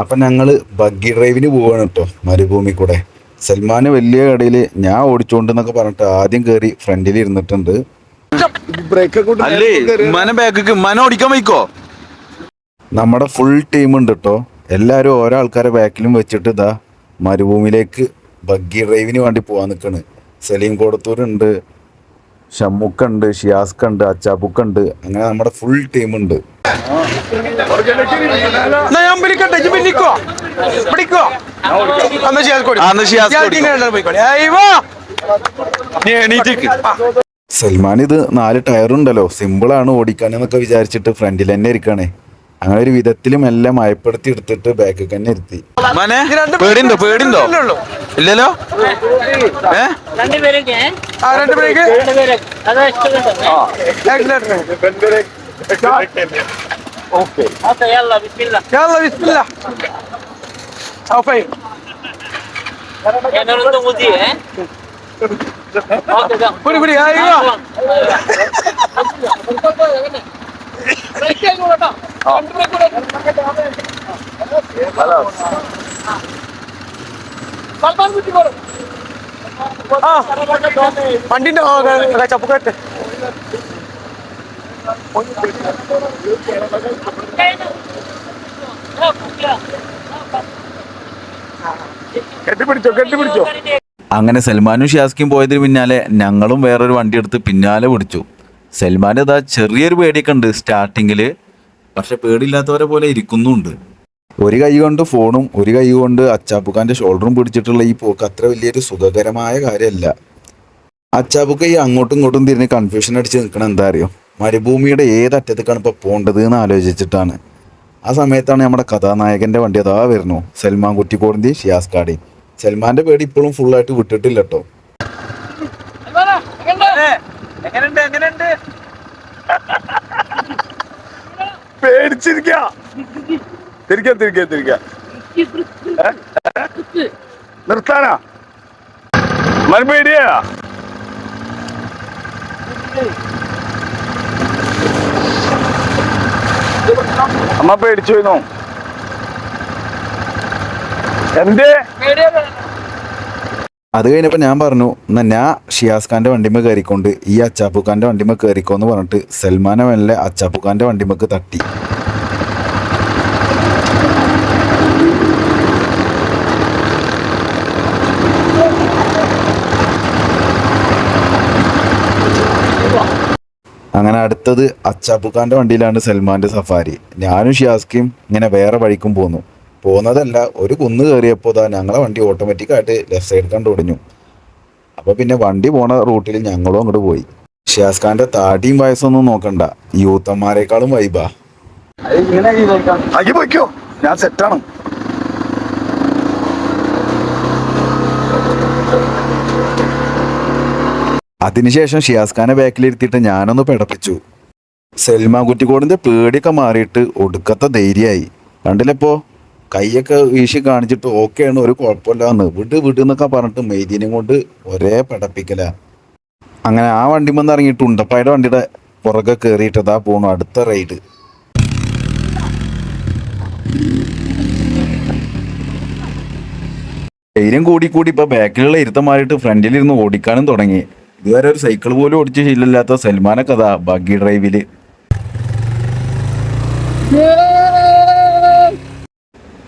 അപ്പം ഞങ്ങൾ ബഗ്ഗി ഡ്രൈവിന് പോവാണ് കേട്ടോ മരുഭൂമി കൂടെ സൽമാന് വലിയ കടയിൽ ഞാൻ ഓടിച്ചോണ്ടെന്നൊക്കെ പറഞ്ഞിട്ട് ആദ്യം കയറി ഫ്രണ്ടിൽ ഇരുന്നിട്ടുണ്ട്. നമ്മുടെ ഫുൾ ടീം ഉണ്ട് കേട്ടോ എല്ലാവരും ഓരോ ആൾക്കാരെ ബാക്കിലും വെച്ചിട്ട് ഇതാ മരുഭൂമിയിലേക്ക് ബഗ്ഗി ഡ്രൈവിന് വേണ്ടി പോവാൻ നിൽക്കണ് സലീം കോടത്തൂരുണ്ട്. ഷമ്മുക്കുണ്ട് ഷിയാസ്ക്കുണ്ട് അച്ചാപ്പുക്കുണ്ട് അങ്ങനെ നമ്മുടെ ഫുൾ ടീം ഉണ്ട് എന്നാ ഞാൻ പിടിക്കോ പിടിക്കോ അന്ന് ഷിയാസ് കൊടു. അന്ന് ഷിയാസ് ഷിയാസ് കൊടുക്കും. ഇങ്ങനെ രണ്ടാളും പോയിക്കോളി. ഏയ് വാ. നീ എണീറ്റേക്ക് സൽമാൻ ഇത് നാല് ടയറുണ്ടല്ലോ സിമ്പിളാണ് ഓടിക്കാൻ എന്നൊക്കെ വിചാരിച്ചിട്ട് ഫ്രണ്ടിൽ തന്നെ ഇരിക്കണേ അങ്ങനെ ഒരു വിധത്തിലും എല്ലാം മയപ്പെടുത്തി എടുത്തിട്ട് ബാക്കിൽ തന്നെ ഇരുത്തി. പേടിണ്ടോ പേടിണ്ടോ. ഇല്ലല്ലോ? പിടി. ആ വണ്ടിന്റെ ചപ്പുകട്ടെ കെട്ടിപ്പിടിച്ചോ കെട്ടിപ്പിടിച്ചോ. അങ്ങനെ സൽമാനും ഷിയാസ്കിയും പോയതിന് പിന്നാലെ ഞങ്ങളും വേറൊരു വണ്ടി എടുത്ത് പിന്നാലെ പിടിച്ചു. സൽമാൻ ഇതാ ചെറിയൊരു പേടിയൊക്കെ ഉണ്ട് സ്റ്റാർട്ടിങ്ങിൽ പക്ഷെ പേടിയില്ലാത്തവരെ പോലെ ഇരിക്കുന്നുണ്ട്. ഒരു കൈ കൊണ്ട് ഫോണും ഒരു കൈ കൊണ്ട് അച്ചാപ്പുക്കാന്റെ ഷോൾഡറും പിടിച്ചിട്ടുള്ള ഈ പോക്ക് അത്ര വലിയൊരു സുഖകരമായ കാര്യമല്ല. അച്ചാപ്പുക്ക ഈ അങ്ങോട്ടും ഇങ്ങോട്ടും തിരിഞ്ഞ് കൺഫ്യൂഷൻ അടിച്ച് നിൽക്കണം എന്താ അറിയോ? മരുഭൂമിയുടെ ഏതറ്റത്തേക്കാണ് ഇപ്പോൾ പോകേണ്ടത് എന്ന് ആലോചിച്ചിട്ടാണ്. ആ സമയത്താണ് നമ്മുടെ കഥാനായകന്റെ വണ്ടി അതാ വരുന്നു. സൽമാൻ കുറ്റിക്കോടിന്തി ഷിയാസ് കാടി സൽമാന്റെ പേടി ഇപ്പോഴും ഫുള്ളായിട്ട് വിട്ടിട്ടില്ല കേട്ടോ. എങ്ങനെയുണ്ട് എങ്ങനെയുണ്ട്? പേടിച്ചിരിക്ക. തിരിക്കാം തിരിക്കാം തിരിക്കാം. നിർത്താനാ? മന പേടിയാ അമ്മ പേടിച്ചു എന്തേ? അത് കഴിഞ്ഞപ്പോൾ ഞാൻ പറഞ്ഞു എന്നാ ഞാൻ ഷിയാസ് ഖാന്റെ വണ്ടിമേ കയറിക്കൊണ്ട് ഈ അച്ചാപ്പുഖാന്റെ വണ്ടിമേ കയറിക്കോ എന്ന് പറഞ്ഞിട്ട് സൽമാനെ മെല്ലെ അച്ചാപ്പുഖാന്റെ വണ്ടിമേക്ക് തട്ടി. അങ്ങനെ അടുത്തത് അച്ചാപ്പുഖാന്റെ വണ്ടിയിലാണ് സൽമാന്റെ സഫാരി. ഞാനും ഷിയാസ്ക്കും ഇങ്ങനെ വേറെ വഴിക്കും പോന്നു. പോകുന്നതല്ല. ഒരു കുന്ന് കയറിയപ്പോൾ ഇതാ ഞങ്ങളെ വണ്ടി ഓട്ടോമാറ്റിക്കായിട്ട് ലെഫ്റ്റ് സൈഡ് കണ്ട് ഒടിഞ്ഞു അപ്പോൾ പിന്നെ വണ്ടി പോണ റൂട്ടിൽ ഞങ്ങളും അങ്ങോട്ട് പോയി. ഷിയാസ് ഖാന്റെ താടിയും വയസ്സൊന്നും നോക്കണ്ട. യൂത്തന്മാരെക്കാളും വൈബാ പോയിക്കോ. ഞാൻ സെറ്റാണ് അതിനുശേഷം ഷിയാസ് ഖാനെ ബാക്കിലിരുത്തിയിട്ട് ഞാനൊന്ന് പിടപ്പിച്ചു. സെൽമ കുറ്റിക്കോടിന്റെ പേടിയൊക്കെ മാറിയിട്ട് ഒടുക്കത്തെ ധൈര്യമായി. കണ്ടില്ലപ്പോ കൈയൊക്കെ വീശി കാണിച്ചിട്ട് ഓക്കെയാണ് ഒരു കുഴപ്പമില്ലാന്ന്. വിട് വിട് എന്നൊക്കെ പറഞ്ഞിട്ട് മെയ്തീനും കൊണ്ട് ഒരേ പടപ്പിക്കല. അങ്ങനെ ആ വണ്ടി വന്ന് ഇറങ്ങിയിട്ട് ഉണ്ടപ്പായുടെ വണ്ടിയുടെ പുറകെ കയറിയിട്ട് അതാ പോണു അടുത്ത റൈഡ് ധൈര്യം കൂടി കൂടി ഇപ്പൊ ബാക്കിലുള്ള ഇരുത്തം മാറിയിട്ട് ഫ്രണ്ടിലിരുന്ന് ഓടിക്കാനും തുടങ്ങി. ഇതുവരെ ഒരു സൈക്കിൾ പോലും ഓടിച്ച് ശീലമില്ലാത്ത സൽമാനൊക്കെ അതാ ബഗ്ഗി ഡ്രൈവിൽ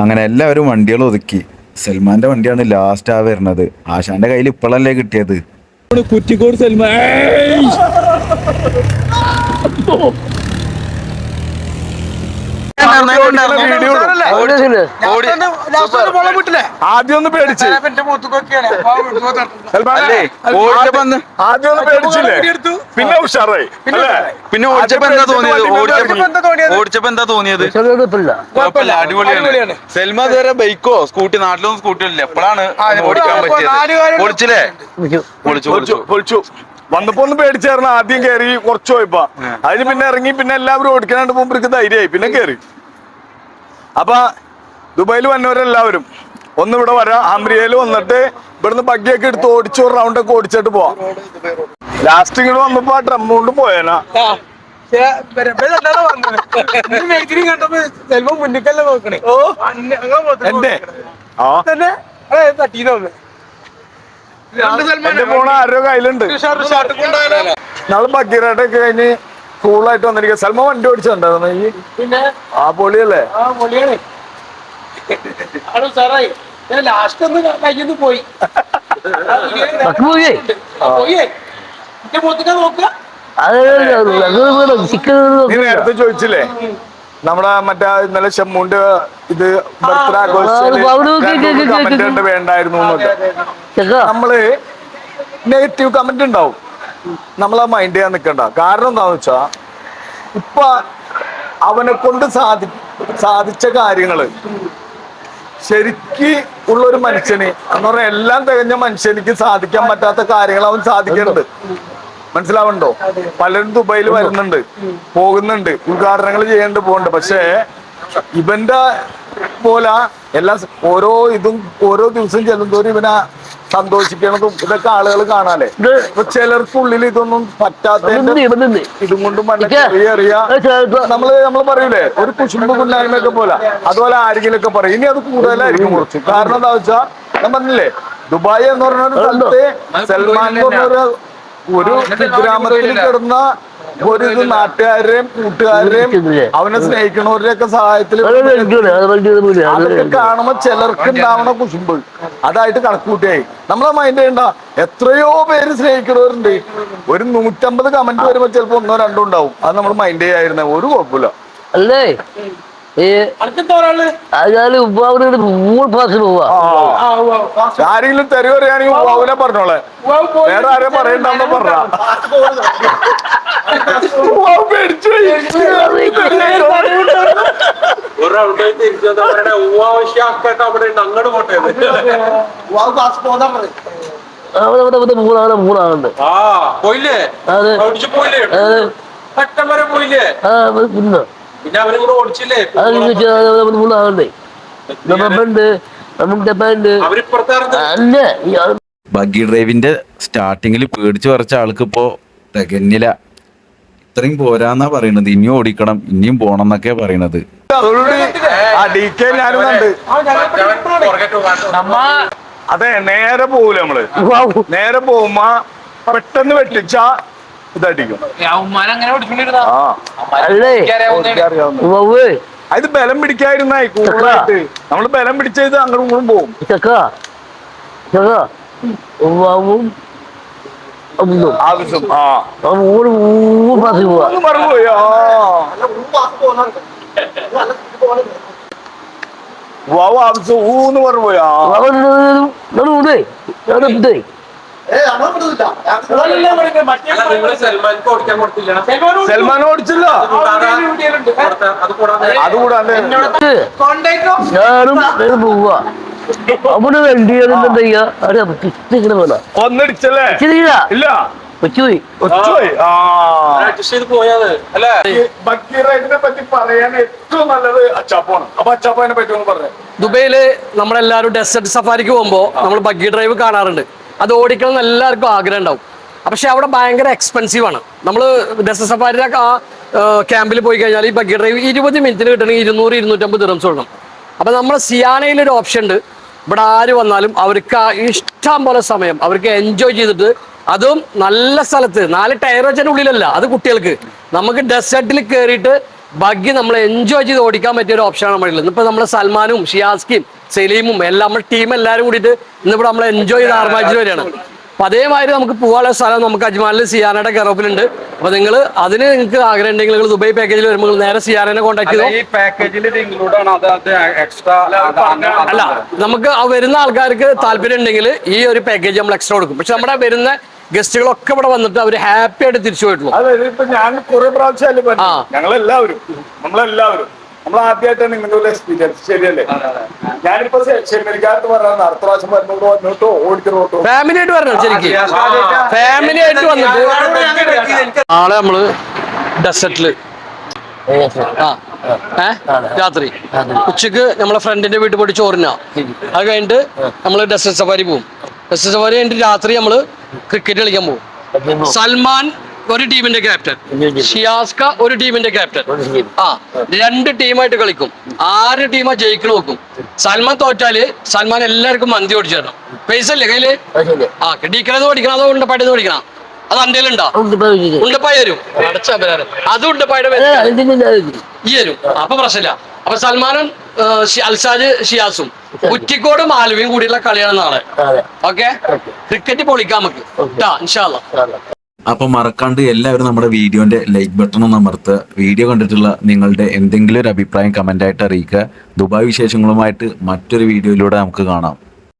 അങ്ങനെ എല്ലാവരും വണ്ടികൾ ഒതുക്കി. സൽമാന്റെ വണ്ടിയാണ് ലാസ്റ്റ് ആ വരുന്നത്. ആശാന്റെ കയ്യിൽ ഇപ്പോഴല്ലേ കിട്ടിയത്? കുറ്റിക്കോട് സൽമാൻ ആദ്യം ഒന്ന് പേടിച്ച്. അല്ലേ? ഓടിച്ചപ്പോ ആദ്യം ഒന്ന് പേടിച്ചില്ലേ? പിന്നെ ഉഷാറായി. അല്ലേ? പിന്നെ ഓടിച്ചപ്പോ എന്താ തോന്നിയത്? ഓടിച്ചപ്പോ എന്താ തോന്നിയത്? കുഴപ്പമില്ല. അടിപൊളിയാണ്. സെൽമ ഇതുവരെ ബൈക്കോ സ്കൂട്ടി നാട്ടിലൊന്നും സ്കൂട്ടി ഇല്ല. എപ്പോഴാണ് ഓടിക്കാൻ പറ്റിയത്? ഓടിച്ചില്ലേ? പൊളിച്ചില്ലേ പൊളിച്ചു പൊളിച്ചു പൊളിച്ചു പൊളിച്ചു. വന്നപ്പോ ഒന്ന് പേടിച്ചായിരുന്നു. ആദ്യം കേറി കുറച്ച് പോയപ്പോ. അതിന് പിന്നെ ഇറങ്ങി പിന്നെ എല്ലാവരും ഓടിക്കാനായിട്ട് പോകുമ്പോഴേക്ക് ധൈര്യമായി. പിന്നെ കയറി അപ്പൊ ദുബായിൽ വന്നവരെല്ലാവരും ഒന്ന് ഇവിടെ വരാം ആംബ്രിയയിൽ വന്നിട്ട് ഇവിടുന്ന് ബഗ്ഗിയൊക്കെ എടുത്ത് ഓടിച്ചു ഒരു റൗണ്ട് ഒക്കെ ഓടിച്ചിട്ട് പോവാം. ലാസ്റ്റ് ഇങ്ങോട്ട് വന്നപ്പോ ആ ഡ്രം കൊണ്ട് പോയേനാ. എന്റെ എന്റെ ഫോൺ ആരോ കയ്യിലുണ്ട്. നാളെ ബക്കീറായിട്ടൊക്കെ കഴിഞ്ഞ് കൂളായിട്ട് വന്നിരിക്കുക സൽമ വണ്ടി ഓടിച്ചിട്ടുണ്ടായിരുന്നു ഈ പിന്നെ? ആ പൊളിയല്ലേ? ആ പൊളിയാണ്. ലാസ്റ്റ് ഒന്ന് പോയി. നേരത്തെ ചോദിച്ചില്ലേ? നമ്മളെ മറ്റേ ഇന്നലെ ഷമ്മുന്റെ ഇത് ബർത്ത്ഡേ ആഘോഷിച്ചു വേണ്ടായിരുന്നു എന്നൊക്കെ. നമ്മൾ നെഗറ്റീവ് കമന്റ് ഉണ്ടാവും. നമ്മളാ മൈൻഡ് ചെയ്യാൻ നിൽക്കണ്ട കാരണം എന്താന്ന് വെച്ചാ ഇപ്പൊ അവനെ കൊണ്ട് സാധി സാധിച്ച കാര്യങ്ങൾ ശരിക്ക് ഉള്ള ഒരു മനുഷ്യന് എന്ന് പറഞ്ഞാൽ എല്ലാം തികഞ്ഞ മനുഷ്യനിക്ക് സാധിക്കാൻ പറ്റാത്ത കാര്യങ്ങൾ അവൻ സാധിക്കുന്നുണ്ട്. മനസ്സിലാവുന്നുണ്ടോ? പലരും ദുബായിൽ വരുന്നുണ്ട് പോകുന്നുണ്ട് ഉദ്ഘാടനങ്ങൾ ചെയ്യുന്നുണ്ട് പോകുന്നുണ്ട്. പക്ഷേ ഇവന്റെ പോലെ എല്ലാ ഓരോ ഇതും ഓരോ ദിവസം ചെല്ലുന്തോറും ഇവനെ സന്തോഷിക്കണതും ഇതൊക്കെ ആളുകൾ കാണാല്ലേ ഇപ്പൊ ചിലർക്കുള്ളിൽ ഇതൊന്നും പറ്റാത്ത ഇതും കൊണ്ട് ഇക്ക. ചെറിയ. നമ്മൾ നമ്മൾ പറയൂലേ ഒരു കുശുമ്പ് കുന്നായ്മയൊക്കെ പോലെ അതുപോലെ ആരെങ്കിലും ഒക്കെ പറയും ഇനി അത് കൂടുതലായിരിക്കും കുറച്ച് കാരണം എന്താ വെച്ചാ ഞാൻ പറഞ്ഞില്ലേ ദുബായ് എന്ന് പറഞ്ഞ ഒരു സ്ഥലത്ത് സൽമാൻ എന്ന് പറഞ്ഞ ഒരു ഗ്രാമത്തിൽ കിടന്ന ഒരു ഇത് നാട്ടുകാരെയും കൂട്ടുകാരെയും അവനെ സ്നേഹിക്കണവരുടെയൊക്കെ സഹായത്തിൽ അതൊക്കെ കാണുമ്പോ ചിലർക്ക് ഉണ്ടാവണ കുശുമ്പ്. അതായിട്ട് കണക്കൂട്ടിയായി. നമ്മളെ മൈൻഡ് ചെയ്യണ്ട. എത്രയോ പേര് സ്നേഹിക്കണവരുണ്ട് ഒരു നൂറ്റമ്പത് കമന്റ് വരുമ്പോ ചിലപ്പോ ഒന്നോ രണ്ടോ ഉണ്ടാവും. അത് നമ്മൾ മൈൻഡ് ചെയ്യായിരുന്നേ ഒരു കുഴപ്പമില്ല. അല്ലേ? ആരെങ്കിലും തെരുവ് അറിയാണെങ്കിൽ പറഞ്ഞോളെ. വേറെ ആരെ പറയണ്ടെന്ന് പറഞ്ഞ. അങ്ങോട്ട് പോട്ടെ അവിടെ അവിടെ മൂന്നാണ് മൂന്നാളുണ്ട് പോയില്ലേ? പോയില്ലേ? പോയില്ലേ? ആ പിന്നെ അത് മൂന്നാളുണ്ട്. നമുക്ക് ഉണ്ട് അല്ല? ബഗ്ഗി ഡ്രൈവിന്റെ സ്റ്റാർട്ടിങ്ങിൽ പേടിച്ചു വരച്ച ആൾക്ക് ഇപ്പോ തികഞ്ഞില്ല. ഇത്രയും പോരാന്നാ പറയണത്. ഇനിയും ഓടിക്കണം ഇനിയും പോണം എന്നൊക്കെ പറയണത് അതെ നേരെ പോകൂല നമ്മൾ? നേരെ പോകുമ്പോ പെട്ടെന്ന് വെട്ടിച്ച അത് ബലം പിടിക്കായിരുന്നായി കൂടുതലായിട്ട് നമ്മൾ ബലം പിടിച്ചത് അങ്ങോട്ടും ഇങ്ങോട്ടും പോകും ആവശ്യം ആ മറന്നുപോയി വാവ് ആവശ്യം ഊന്ന് മറന്നുപോയി സൽമാൻ ഓടിച്ചില്ല? അതുകൂടാണ്ട് ഞാനും പോവാ. അവിടെ വണ്ടി എന്താ അവിടെ വേണം ഒന്നടിച്ചല്ലേ? ഇല്ല? പറ്റുപോയി ഒച്ചുപോയി? ആ. അഡ്ജസ്റ്റ് ചെയ്ത് പോയത് അല്ലേ? ബക്കി റൈഡിനെ പറ്റി പറയാൻ ഏറ്റവും നല്ലത് അച്ചാപ്പാണ് അപ്പൊ അച്ചാപ്പാനെ പറ്റി പറഞ്ഞു. ദുബൈയിൽ നമ്മളെല്ലാരും ഡെസേർട്ട് സഫാരിക്ക് പോകുമ്പോ നമ്മൾ ബഗ്ഗി ഡ്രൈവ് കാണാറുണ്ട്. അത് ഓടിക്കണം എല്ലാവർക്കും ആഗ്രഹം ഉണ്ടാവും. പക്ഷെ അവിടെ ഭയങ്കര എക്സ്പെൻസീവ് ആണ്. നമ്മൾ ഡെസേർട്ട് സഫാരിയുടെ ആ ക്യാമ്പിൽ പോയി കഴിഞ്ഞാൽ ഈ ബഗ്ഗി ഡ്രൈവ് ഇരുപത് മിനിറ്റിന് കിട്ടണമെങ്കിൽ ഇരുന്നൂറ് ഇരുന്നൂറ്റമ്പത് ദിറംസ് കൊടുക്കണം അപ്പം നമ്മൾ സിയാനയിൽ ഒരു ഓപ്ഷൻ ഉണ്ട്. ഇവിടെ ആര് വന്നാലും അവർക്ക് ഇഷ്ടം പോലെ സമയം അവർക്ക് എൻജോയ് ചെയ്തിട്ട് അതും നല്ല സ്ഥലത്ത് നാല് ടയർ വെച്ചതിന്റെ ഉള്ളിലല്ല അത് കുട്ടികൾക്ക്. നമുക്ക് ഡെസേർട്ടിൽ കയറിയിട്ട് ബഗ്ഗി നമ്മൾ എൻജോയ് ചെയ്ത് ഓടിക്കാൻ പറ്റിയ ഒരു ഓപ്ഷനാണ് നമ്മളിൽ ഇന്നിപ്പോൾ നമ്മൾ സൽമാനും ഷിയാസ്കിയും സലീമും എല്ലാം നമ്മുടെ ടീം എല്ലാവരും കൂടിയിട്ട് ഇന്നിവിടെ നമ്മൾ എൻജോയ് ചെയ്ത് ആർമാജിൽ വരികയാണ്. അപ്പൊ അതേമാതിരി നമുക്ക് പോകാനുള്ള സ്ഥലം നമുക്ക് അജ്മാനിൽ സിയാനയുടെ കെറോപ്പിലുണ്ട് അപ്പൊ നിങ്ങൾ അതിന് നിങ്ങൾക്ക് ആഗ്രഹം ഉണ്ടെങ്കിൽ നിങ്ങൾ ദുബായ് പാക്കേജിൽ വരുമ്പോൾ നേരെ സിയാനെ കോൺടാക്ട് ചെയ്തോ. ഈ പാക്കേജിൽ ഇത് ഇൻക്ലൂഡ് ആണ്. അത് അത് അല്ല നമുക്ക് ആ വരുന്ന ആൾക്കാർക്ക് താല്പര്യം ഉണ്ടെങ്കിൽ ഈ ഒരു പാക്കേജ് നമ്മൾ എക്സ്ട്രാ കൊടുക്കും. പക്ഷെ നമ്മുടെ വരുന്ന ഗസ്റ്റുകളൊക്കെ ഇവിടെ വന്നിട്ട് അവർ ഹാപ്പി ആയിട്ട് തിരിച്ചു പോയിട്ടുള്ളൂ. അതെ ഇപ്പൊ ഞാൻ കുറെ പ്രാവശ്യം. ഞങ്ങളെല്ലാവരും നമ്മളെല്ലാവരും നമ്മൾ ആദ്യമായിട്ടാണ് നിങ്ങളുടെ ഒരു എക്സ്പീരിയൻസ് ശരിയല്ലേ? ഞാനിപ്പോ ചെമ്മരിക്കാരത്ത് പറഞ്ഞ അടുത്ത പ്രാവശ്യം വരുന്നോട്ടോ വന്നിട്ടോ ഓടിക്കണോട്ടോ ഫാമിലി ആയിട്ട് വരണം ശരിക്കും? ഫാമിലി ആയിട്ട് വന്നിട്ട് നാളെ നമ്മൾ ഡെസർട്ടിൽ ആ ഏ? രാത്രി. ഉച്ചയ്ക്ക് നമ്മളെ ഫ്രണ്ടിന്റെ വീട്ടിൽ പോയിട്ട് ചോറിനാ. അത് കഴിഞ്ഞിട്ട് നമ്മൾ ഡെസർട്ട് സഫാരി പോകും ഡെസർട്ട് സഫാരി കഴിഞ്ഞിട്ട് രാത്രി നമ്മൾ ക്രിക്കറ്റ് കളിക്കാൻ പോകും സൽമാൻ ഒരു ടീമിന്റെ ക്യാപ്റ്റൻ. ഷിയാസ്ക ഒരു ടീമിന്റെ ക്യാപ്റ്റൻ. ആ രണ്ട് ടീമായിട്ട് കളിക്കും. ആറ് ടീമാ ജയിക്കണ നോക്കും. സൽമാൻ തോറ്റാൽ സൽമാൻ എല്ലാവർക്കും മന്തി ഓടിച്ചു തരണം. പൈസ അല്ലേ കയ്യിൽ? ആ ഡീക്കണത് ഓടിക്കണം അതോ ഉണ്ടപ്പായിട്ട് ഓടിക്കണം അത് അന്തേലും ഉണ്ടോ? ഉണ്ടപ്പായി അടച്ച അപരാധം അത് ഉണ്ടപ്പായുടെ ഈ അപ്പൊ പ്രശ്നമില്ല. അപ്പൊ സൽമാനും അൽസാജ് ഷിയാസും കുറ്റിക്കോടും ആലുവയും കൂടിയുള്ള കളിയാണ് നാളെ. ഓക്കെ? ക്രിക്കറ്റ് പൊളിക്കാം നമുക്ക്. ഇൻഷാല്ലാ അപ്പൊ മറക്കാണ്ട് എല്ലാവരും നമ്മുടെ വീഡിയോന്റെ ലൈക്ക് ബട്ടൺ ഒന്ന് അമർത്ത്. വീഡിയോ കണ്ടിട്ടുള്ള നിങ്ങളുടെ എന്തെങ്കിലും ഒരു അഭിപ്രായം കമന്റ് ആയിട്ട് അറിയിക്കുക. ദുബായ് വിശേഷങ്ങളുമായിട്ട് മറ്റൊരു വീഡിയോയിലൂടെ നമുക്ക് കാണാം.